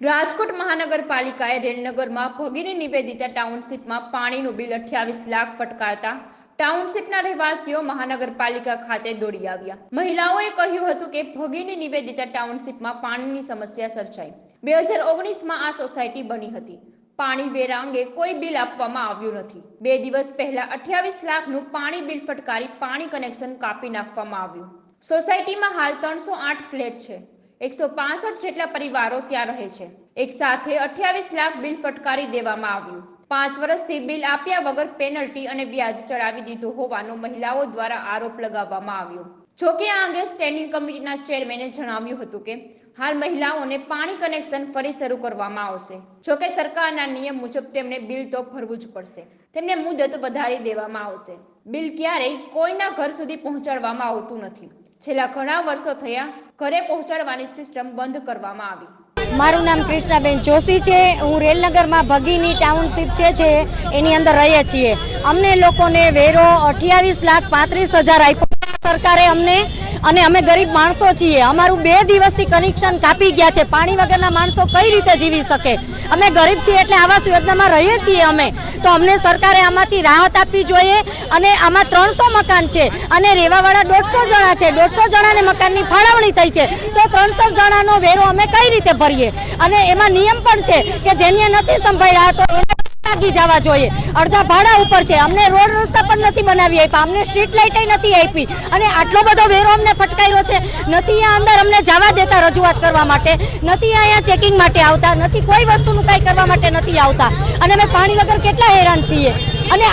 રાજકોટ મહાનગરપાલિકાએ રેલનગરમાં ભગીની નિવેદિતા ટાઉનશીપમાં પાણીનું બિલ અઠ્યાવીસ લાખ ફટકારતા ટાઉનશીપના રહેવાસીઓ મહાનગરપાલિકા ખાતે દોડી આવ્યા. મહિલાઓએ કહ્યું હતું કે ભગીની નિવેદિતા ટાઉનશીપમાં પાણીની સમસ્યા સર્જાઈ. બે હજાર ઓગણીસમાં આ સોસાયટી બની હતી. પાણી વેરા અંગે કોઈ બિલ આપવામાં આવ્યું નથી. બે દિવસ પહેલા અઠ્યાવીસ લાખનું પાણી બિલ ફટકારી પાણી કનેક્શન કાપી નાખવામાં આવ્યું. સોસાયટીમાં હાલ ત્રણસો આઠ ફ્લેટ છે. એકસો પાસઠ જેટલા પરિવારો ત્યાં રહે છે. એક સાથે અઠ્યાવીસ લાખ બિલ ફટકારી દેવામાં આવ્યું. પાંચ વર્ષથી બિલ આપ્યા વગર પેનલ્ટી અને વ્યાજ ચડાવી દીધું હોવાનો મહિલાઓ દ્વારા આરોપ લગાવવામાં આવ્યો. જોકે આ અંગે સ્ટેન્ડિંગ કમિટીના ચેરમેને જણાવ્યું હતું કે, હાલ મહિલાઓને પાણી કનેક્શન ફરી શરૂ કરવામાં આવશે. જોકે સરકારના નિયમ મુજબ તેમને બિલ તો ભરવું જ પડશે. તેમને મુદત વધારી દેવામાં આવશે. બિલ ક્યારેય કોઈના ઘર સુધી પહોંચાડવામાં આવતું નથી. છેલ્લા ઘણા વર્ષો થયા ઘરે પહોંચાડવાની સિસ્ટમ બંધ કરવામાં આવી. મારું નામ કૃષ્ણાબેન જોશી છે. હું રેલનગરમાં ભગીની ટાઉનશીપ જે છે, એની અંદર રહીએ છીએ. અમને લોકોને વેરો અઠ્યાવીસ લાખ પાંત્રીસ હજાર આપ્યો. સરકારે અમને અને અમે ગરીબ માણસો છીએ. અમારું બે દિવસથી કનેક્શન કાપી ગયા છે. પાણી વગરના માણસો કઈ રીતે જીવી શકે? અમે ગરીબ છીએ એટલે આવાસ યોજનામાં રહીએ છીએ અમે. તો અમને સરકારે આમાંથી રાહત આપવી જોઈએ અને આમાં ત્રણસો મકાન છે અને રહેવાવાળા દોઢસો જણા છે. દોઢસો જણાને મકાનની ફાળવણી થઈ છે. તો ત્રણસો જણાનો વેરો અમે કઈ રીતે ભરીએ? અને એમાં નિયમ પણ છે કે જેને નથી સંભાળ્યા તો એને લાગી જવા જોઈએ. અડધા ભાડા ઉપર છે. અમને રોડ રસ્તા પણ નથી બનાવી આપ્યા. અમને સ્ટ્રીટ લાઇટે નથી આપી. અને આટલો બધો વેરો અમને ફટકાર્યો છે. નથી આ અંદર અમને જવા દેતા રજૂઆત કરવા માટે. નથી અહીંયા ચેકિંગ માટે આવતા. નથી કોઈ વસ્તુનું કાંઈ કરવા માટે નથી આવતા. અને અમે પાણી વગર કેટલા હેરાન છીએ. અને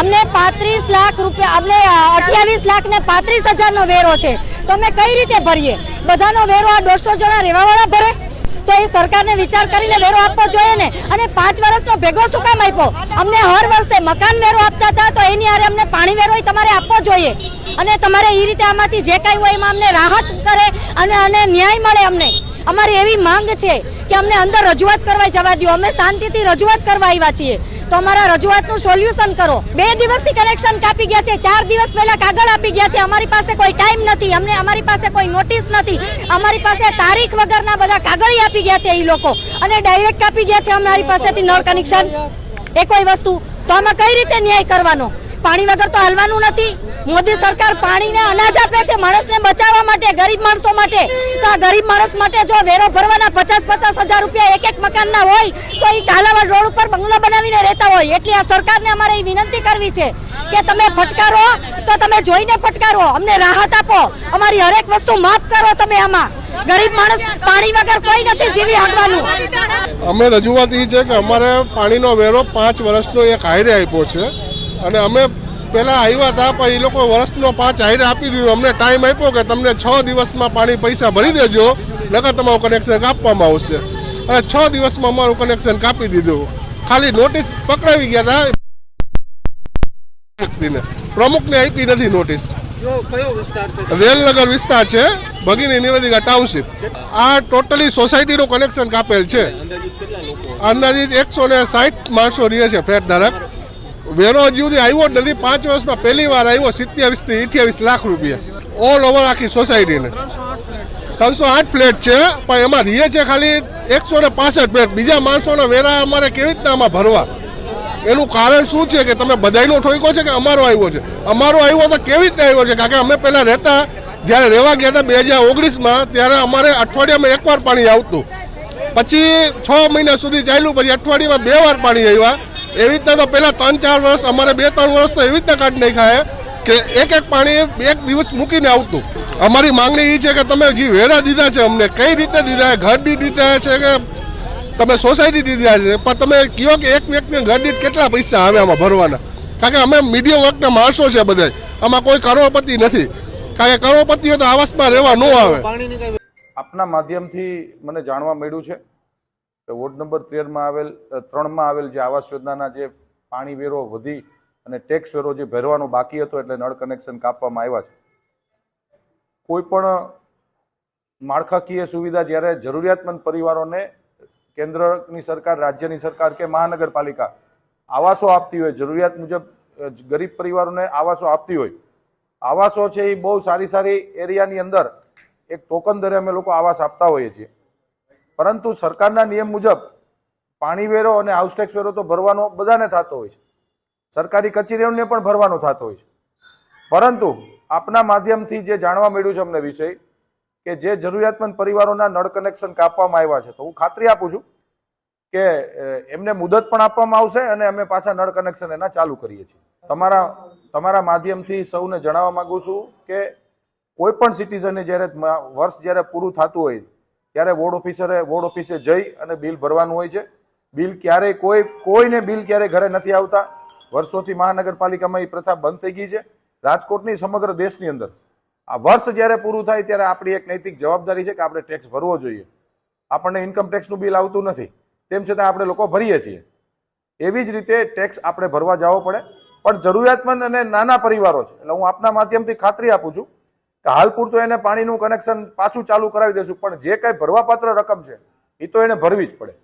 અમને પાંત્રીસ લાખ રૂપિયા અમને અઠ્યાવીસ લાખ ને પાંત્રીસ હજારનો વેરો છે. તો અમે કઈ રીતે ભરીએ? બધાનો વેરો આ દોઢસો જણા રહેવાવાળા ભરે? તો એ સરકારને વિચાર કરીને વેરો આપવો જોઈએ ને. અને પાંચ વર્ષનો ભેગો શું કામ આપ્યો? અમને હર વર્ષે મકાન વેરો આપતા હતા તો એની હારે અમને પાણી વેરો તમારે આપવો જોઈએ. અને તમારે એ રીતે આમાંથી જે કાંઈ હોય એમાં અમને રાહત કરે અને અને ન્યાય મળે અમને. અમારી એવી માંગ છે કે અમને અંદર રજૂઆત કરવા જવા દો અમે શાંતિથી રજૂઆત કરવા આવ્યા છીએ. તો અમારા રજૂઆતનું સોલ્યુશન કરો. બે દિવસથી કનેક્શન કાપી ગયા છે. ચાર દિવસ પહેલા કાગળ આપી ગયા છે. અમારી પાસે કોઈ ટાઈમ નથી. અમને અમારી પાસે કોઈ નોટિસ નથી. અમારી પાસે તારીખ વગરના બધા કાગળી આપી ગયા છે એ લોકો. અને ડાયરેક્ટ કાપી ગયા છે અમારી પાસેથી નળ કનેક્શન. એ કોઈ વસ્તુ. તો આમાં કઈ રીતે ન્યાય કરવાનો? પાણી વગર તો હાલવાનું નથી. મોદી સરકાર પાણીને અનાજ આપે છે, માણસને બચાવવા માટે, ગરીબ માણસો માટે. તો આ ગરીબ માણસ માટે જો વેરો ભરવાના પચાસ પચાસ હજાર રૂપિયા એક એક મકાનના હોય, તો એ કાલાવાડ રોડ ઉપર બંગલો બનાવીને રહેતા હોય. એટલે આ સરકારને અમારે એ વિનંતી કરવી છે કે તમે ફટકારો, તો તમે જોઈને ફટકારો. અમને રાહત આપો. અમારી હરેક વસ્તુ માફ કરો તમે આમાં. ગરીબ માણસ પાણી વગર કોઈ નથી જીવી શકવાનું. અમે રજૂઆત એ છે કે અમારે પાણીનો વેરો પાંચ વર્ષનો એક હાયરે આપ્યો છે. અને અમે પહેલાં આવ્યા હતા પણ એ લોકો વર્ષનો પાંચ હાયરે આપી દીધું. અમને ટાઈમ આપ્યો કે તમને છ દિવસમાં પાણી પૈસા ભરી દેજો નકર તમારું કનેક્શન કાપવામાં આવશે. અને છ દિવસમાં અમારું કનેક્શન કાપી દીધું. ખાલી નોટિસ પકડાવી ગયા હતા. વ્યક્તિને. પ્રમુખને આપી નથી નોટિસ રેલનગર વિસ્તાર છે ભગીની નિવેદિકા ટાઉનશીપ. આ ટોટલી સોસાયટીનું કનેક્શન કાપેલ છે. અંદાજિત અંદાજિત એકસો ને સાઠ માણસો રહે છે ફ્લેટ ધારક. વેરો હજી સુધી આવ્યો જ નથી પાંચ વર્ષમાં પહેલી વાર આવ્યો સિત્યાવીસથી અઠ્યાવીસ લાખ રૂપિયા. ઓલ ઓવર આખી સોસાયટીને ત્રણસો આઠ ફ્લેટ છે, પણ એમાં રીએ છે ખાલી એકસો ને પાસઠ ફ્લેટ. બીજા માણસોના વેરા અમારે કેવી રીતના આમાં ભરવા? એનું કારણ શું છે કે તમે બધાયનો ઠોકો છે કે અમારો આવ્યો છે? અમારો આવ્યો તો કેવી રીતે આવ્યો છે? કારણ કે અમે પહેલાં રહેતા, જ્યારે રહેવા ગયા હતા બે હજાર ઓગણીસમાં, ત્યારે અમારે અઠવાડિયામાં એકવાર પાણી આવતું. પછી છ મહિના સુધી ચાલ્યું, પછી અઠવાડિયામાં બે વાર પાણી આવ્યા. એવી રીતના તો પહેલા ત્રણ ચાર વર્ષ અમારે બે ત્રણ વર્ષ તો એવી રીતના કાઢી નાખ્યા કે એક એક પાણી એક દિવસ મૂકીને આવતું. અમારી માંગણી એ છે કે તમે જે વેરા દીધા છે અમને કઈ રીતે દીધા છે ઘર દીઠ દીધા છે કે તમે સોસાયટી દીધા છે પણ તમે કહો કે એક વ્યક્તિને ઘર દીઠ કેટલા પૈસા આવે આમાં ભરવાના? કારણ કે અમે મીડિયમ વર્ગના માણસો છે બધા આમાં કોઈ કરોડપતિ નથી. કારણ કે કરોડપતિઓ તો આવાસમાં રહેવા ન આવે. આપના માધ્યમથી મને જાણવા મળ્યું છે. કે વોર્ડ નંબર તેરમાં આવેલ ત્રણમાં આવેલ જે આવાસ યોજનાના જે પાણી વેરો વધી અને ટેક્સ વેરો જે ભરવાનો બાકી હતો એટલે નળ કનેક્શન કાપવામાં આવ્યા છે. કોઈ પણ માળખાકીય સુવિધા જ્યારે જરૂરિયાતમંદ પરિવારોને કેન્દ્રની સરકાર, રાજ્યની સરકાર કે મહાનગરપાલિકા આવાસો આપતી હોય, જરૂરિયાત મુજબ ગરીબ પરિવારોને આવાસો આપતી હોય, આવાસો છે એ બહુ સારી સારી એરિયાની અંદર એક ટોકન દરે અમે લોકો આવાસ આપતા હોઈએ છીએ. પરંતુ સરકારના નિયમ મુજબ પાણી વેરો અને હાઉસ ટેક્સ વેરો તો ભરવાનો બધાને થતો હોય છે. સરકારી કચેરીઓને પણ ભરવાનો થતો હોય છે. પરંતુ આપના માધ્યમથી જે જાણવા મળ્યું છે અમને વિષય, કે જે જરૂરિયાતમંદ પરિવારોના નળ કનેક્શન કાપવામાં આવ્યા છે, તો હું ખાતરી આપું છું કે એમને મુદત પણ આપવામાં આવશે અને અમે પાછા નળ કનેક્શન એના ચાલુ કરીએ છીએ. તમારા તમારા માધ્યમથી સૌને જણાવવા માગું છું કે કોઈ પણ સિટીઝને જ્યારે વર્ષ જ્યારે પૂરું થતું હોય ત્યારે વોર્ડ ઓફિસરે, વોર્ડ ઓફિસે જઈ અને બિલ ભરવાનું હોય છે. બિલ ક્યારેય કોઈ, કોઈને બિલ ક્યારેય ઘરે નથી આવતા. વર્ષોથી મહાનગરપાલિકામાં એ પ્રથા બંધ થઈ ગઈ છે. રાજકોટની સમગ્ર દેશની અંદર. આ વર્ષ જ્યારે પૂરું થાય ત્યારે આપણી એક નૈતિક જવાબદારી છે કે આપણે ટેક્સ ભરવો જોઈએ. આપણને ઇન્કમ ટેક્સનું બિલ આવતું નથી. તેમ છતાં આપણે લોકો ભરીએ છીએ. એવી જ રીતે ટેક્સ આપણે ભરવા જવો પડે. પણ જરૂરિયાતમંદ અને નાના પરિવારો છે. એટલે હું આપના માધ્યમથી ખાતરી આપું છું કે હાલ પૂરતું એને પાણીનું કનેક્શન પાછું ચાલુ કરાવી દઈશું પણ જે કાંઈ ભરવાપાત્ર રકમ છે એ તો એને ભરવી જ પડે.